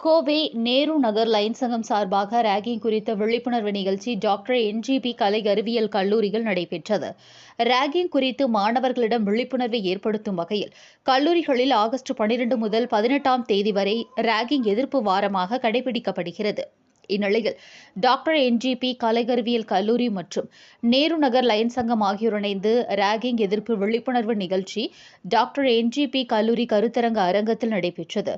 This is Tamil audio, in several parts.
கோவை நேரு நகர் லைன் சங்கம் சார்பாக ராகிங் குறித்த விழிப்புணர்வு நிகழ்ச்சி டாக்டர் என்ஜிபி கலை அறிவியல் கல்லூரியில் நடைபெற்றது. ராகிங் குறித்து மாணவர்களிடம் விழிப்புணர்வை ஏற்படுத்தும் வகையில் கல்லூரிகளில் ஆகஸ்ட் பனிரெண்டு முதல் பதினெட்டாம் தேதி வரை ராகிங் எதிர்ப்பு வாரமாக கடைபிடிக்கப்படுகிறது. இந்நிலையில் டாக்டர் என்ஜிபி கலைகருவியல் கல்லூரி மற்றும் நேரு நகர் லயன் சங்கம் ஆகியோர் இணைந்து ராகிங் எதிர்ப்பு விழிப்புணர்வு நிகழ்ச்சி டாக்டர் என்ஜிபி கல்லூரி கருத்தரங்க அரங்கத்தில் நடைபெற்றது.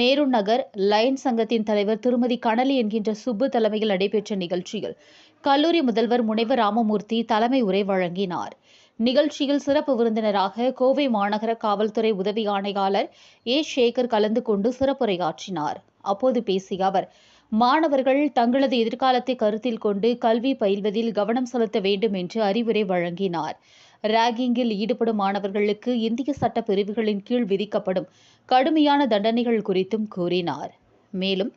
நேரு நகர் லயன் சங்கத்தின் தலைவர் திருமதி கனலி என்கின்ற சுப்பு தலைமையில் நடைபெற்ற நிகழ்ச்சியில் கல்லூரி முதல்வர் முனைவர் ராமமூர்த்தி தலைமை உரை வழங்கினார். நிகழ்ச்சியில் சிறப்பு விருந்தினராக கோவை மாநகர காவல்துறை உதவி ஆணையாளர் ஏ. சேகர் கலந்து கொண்டு சிறப்புரையாற்றினார். அப்போது பேசிய அவர் மாணவர்கள் தங்களது எதிர்காலத்தை கருத்தில் கொண்டு கல்வி பயில்வதில் கவனம் செலுத்த வேண்டும் என்று அறிவுரை வழங்கினார். ராகிங்கில் ஈடுபடும் மாணவர்களுக்கு இந்திய சட்ட பிரிவுகளின் கீழ் விதிக்கப்படும் கடுமையான தண்டனைகள் குறித்தும் கூறினார். மேலும்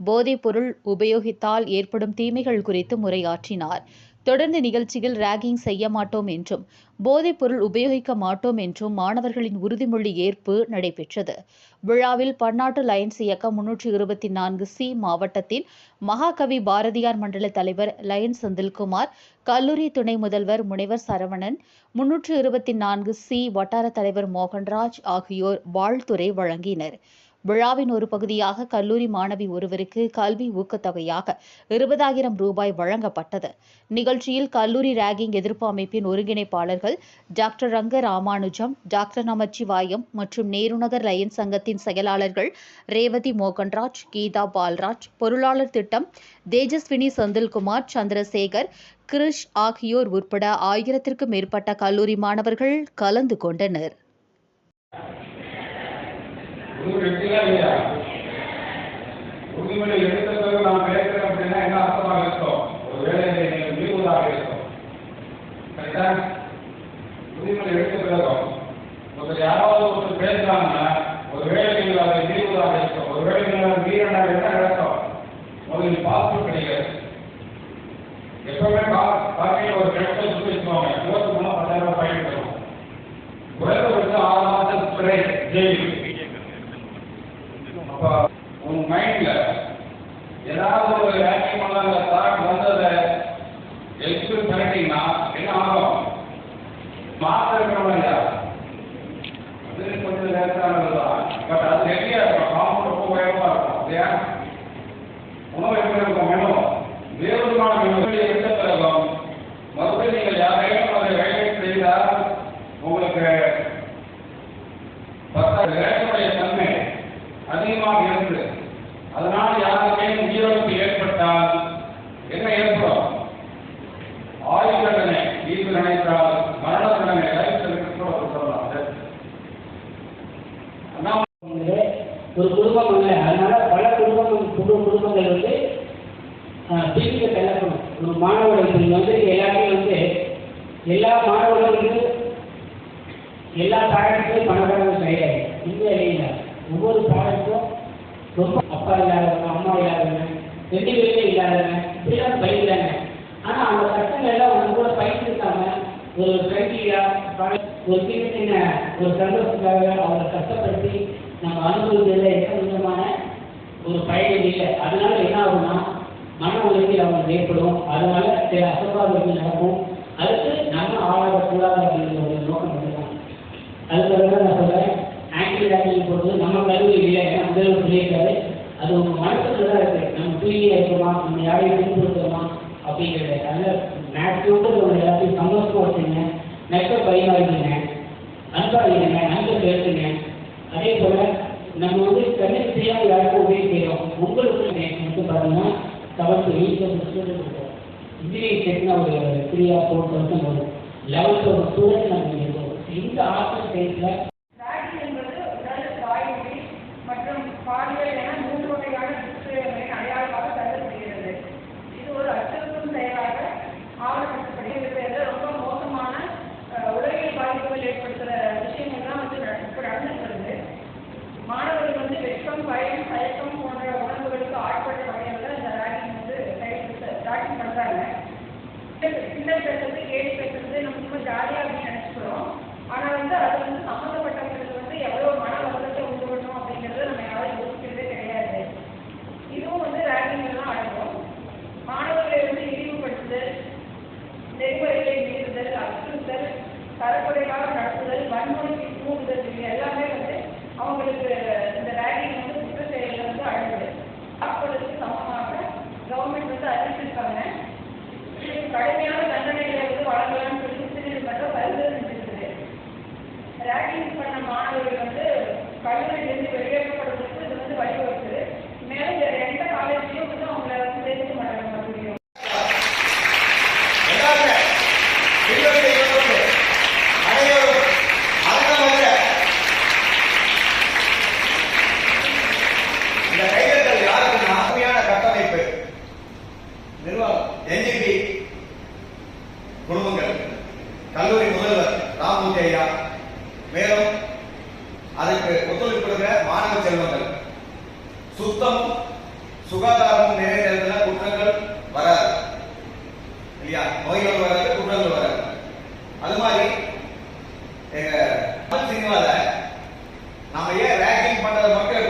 போதைப் பொருள் உபயோகித்தால் ஏற்படும் தீமைகள் குறித்தும் உரையாற்றினார். தொடர்ந்து நிகழ்ச்சியில் ராகிங் செய்ய மாட்டோம் என்றும் போதைப் பொருள் உபயோகிக்க மாட்டோம் என்றும் மாணவர்களின் உறுதிமொழி ஏற்பு நடைபெற்றது. விழாவில் பன்னாட்டு லயன்ஸ் இயக்கம் முன்னூற்றி இருபத்தி நான்கு சி மாவட்டத்தின் மகாகவி பாரதியார் மண்டல தலைவர் லயன் செந்தில்குமார் கல்லூரி துணை முதல்வர் முனைவர் சரவணன் முன்னூற்று இருபத்தி நான்கு சி வட்டார தலைவர் மோகன்ராஜ் ஆகியோர் வாழ்த்துறை வழங்கினர். விழாவின் ஒரு பகுதியாக கல்லூரி மாணவி ஒருவருக்கு கல்வி ஊக்கத்தொகையாக இருபதாயிரம் ரூபாய் வழங்கப்பட்டது. நிகழ்ச்சியில் கல்லூரி ராகிங் எதிர்ப்பு அமைப்பின் ஒருங்கிணைப்பாளர்கள் டாக்டர் ரங்க ராமானுஜம் டாக்டர் நமச்சிவாயம் மற்றும் நேருநகர் லயன் சங்கத்தின் செயலாளர்கள் ரேவதி மோகன்ராஜ் கீதா பால்ராஜ் பொருளாளர் திட்டம் தேஜஸ்வினி செந்தில்குமார் சந்திரசேகர் கிரிஷ் ஆகியோர் உட்பட ஆயிரத்திற்கும் மேற்பட்ட கல்லூரி மாணவர்கள் கலந்து கொண்டனர். உறுதி எடுத்தீங்களா இல்லையா? உறுதிமொழி எடுத்த பிறகு நான் பேசுறேன் அப்படின்னா என்ன அர்த்தமாக இருக்கும்? ஒரு வேலை நீங்கள் மீறுவதாக இருக்கும் கரெக்டா எடுத்த ஒருத்தர் யாராவது ஒருத்தர் பேசுறாங்கன்னா ஒரு வேலை நீங்கள் அதை மீறுவதாக இருக்கும் ஒரு வேலை நீங்கள் என்ன நடக்கும்? முதலில் பாஸ்போர்ட் எப்பவுமே பாக்கையில் ஒரு கிணத்தை சுற்றி வச்சுக்கோங்க. இருபத்தி மூணு பத்தாயிரம் ரூபாய் ஆறு மாதம் சிறை ஜெயில் அப்ப உன் மைண்ட்ல ஏதாவது ஒரு ஆக்டிங் பண்ணாங்க தாட் வந்ததை எக்ஸ்பிரஸ் பண்ணிட்டீங்கன்னா என்ன ஆகும்? மாற்றம் இருக்கணும் இல்லையா அது கொஞ்சம் லேட்டானது தான் பட் அது ஹெவியா இருக்கும் காம்பவுண்ட் ரொம்ப உயரமா இருக்கும் இல்லையா உணவு எப்படி இருக்கும் மெனு வேறுமான மெனு எந்த பிறகும் மறுபடியும் நீங்கள் யாரையும் அதை ஹைலைட் செய்தால் உங்களுக்கு பத்தாவது வேலையுடைய தன்மை அதிகமாக இருந்து அதனால் யாருக்கே உயிரிழப்பு ஏற்பட்டால் என்ன ஏற்படும் ஆயுள் தண்டனை நீதி நினைத்தால் மரண தண்டனை லைஃப் கூட சொல்லலாம் அண்ணா வந்து ஒரு குடும்பம் இல்லை அதனால பல குடும்பங்கள் குடு குடும்பங்கள் வந்து ஆஹ், பிரிக்க தள்ளப்படும் ஒரு மாணவர்கள் வந்து எல்லாமே வந்து எல்லா மாணவர்களுக்கும் எல்லா பாடத்துக்கும் பணக்காரங்க கிடையாது இந்த இல்லை ஒவ்வொரு பாடத்துக்கும் ரொம்ப அப்பா இல்லாதவங்க அம்மா இல்லாதவங்க ரெண்டு பேருமே இல்லாதவங்க இப்படிலாம் பயிர்றாங்க ஆனா அந்த சட்டங்கள் எல்லாம் அவங்க கூட பயிர்ந்துருக்காம ஒரு கிரைட்டீரியா ஒரு சின்ன சின்ன ஒரு சந்தோஷத்துக்காக அவங்களை கஷ்டப்படுத்தி நம்ம அனுபவத்தில் எந்த விதமான ஒரு பயன் இல்லை. அதனால என்ன ஆகும்னா மன உளைச்சல் அவங்களுக்கு ஏற்படும். அதனால சில அசம்பாவிதங்கள் நடக்கும். அதுக்கு ஒரு நோக்கம் மட்டும்தான் அதுக்காக நான் சொல்றேன் ஆக்டிவ் ஆக்டிவ் போடுறது நம்ம கல்வி இல்லை முதல்வர் சொல்லியிருக்காரு அது உங்கள் மனசுல தான் இருக்குது நம்ம தூய்மையா இருக்கோமா நம்ம யாரையும் துன்புறுத்தோமா அப்படிங்கிறது அதனால மேக்ஸிமம் உங்க எல்லாத்தையும் சந்தோஷமா வச்சுங்க நெக்க பரிமாறிக்கங்க அன்பா இருங்க அன்பை பேசுங்க அதே போல் நம்ம வந்து கண்ணீர் யாருக்கும் உதவி செய்யறோம் உங்களுக்கு வந்து பாத்தீங்கன்னா செவன்த் எயித் இருக்கும் இன்ஜினியரிங் செட்னா ஒரு த்ரீ ஆர் ஃபோர் பர்சன்ட் வரும் லெவல்த் ஒரு ஸ்டூடெண்ட் நம்ம இருக்கோம் இந்த ஆர்ட்ஸ் சயின்ஸ்ல ராகி கேள்வி பேசுறது நம்ம ரொம்ப ஜாலியாக அப்படின்னு நினச்சிக்கிறோம். ஆனால் வந்து அது வந்து சம்மந்தப்பட்டவங்களுக்கு வந்து எவ்வளோ மன வருத்தத்தை உண்டு பண்ணணும் அப்படிங்கிறத நம்ம யாரும் யோசிக்கிறதே கிடையாது. இதுவும் வந்து ரேங்கிங் தான் அடங்கும். மாணவர்களை வந்து இழிவுபடுத்துதல் நெறிமுறைகளை மீறுதல் அச்சுறுத்தல் தரக்குறைவாக நடத்துதல் வன்முறைக்கு தூண்டுதல் இது எல்லாமே வந்து அவங்களுக்கு அட்மிட் பண்ண மாணவர்கள் வந்து கல்லூரியிலிருந்து வெளியேற்றப்படுவதற்கு இது வந்து வழிவகுக்குது மேலும் வேறு எந்த காலேஜ்லையும் வந்து அவங்கள வந்து சேர்க்க மாட்டாங்க இந்த கைதட்டல் யாருக்குன்னா உண்மையான கட்டமைப்பு. நிர்வாகம் என்ஜிபி கல்லூரி முதல்வர் ராமூர்த்தி ஐயா. மேலும் அதற்கு ஒத்துழைப்பு கொடுக்கிற மாணவ செல்வங்கள். சுத்தம் சுகாதாரமும் நிறைவேறதுல குற்றங்கள் வராது. இல்லையா? நோய்கள் வராது குற்றங்கள் வராது. அது மாதிரி எங்க சினிமாவில் நம்ம ஏன் ரேக்கிங் பண்றது மட்டும்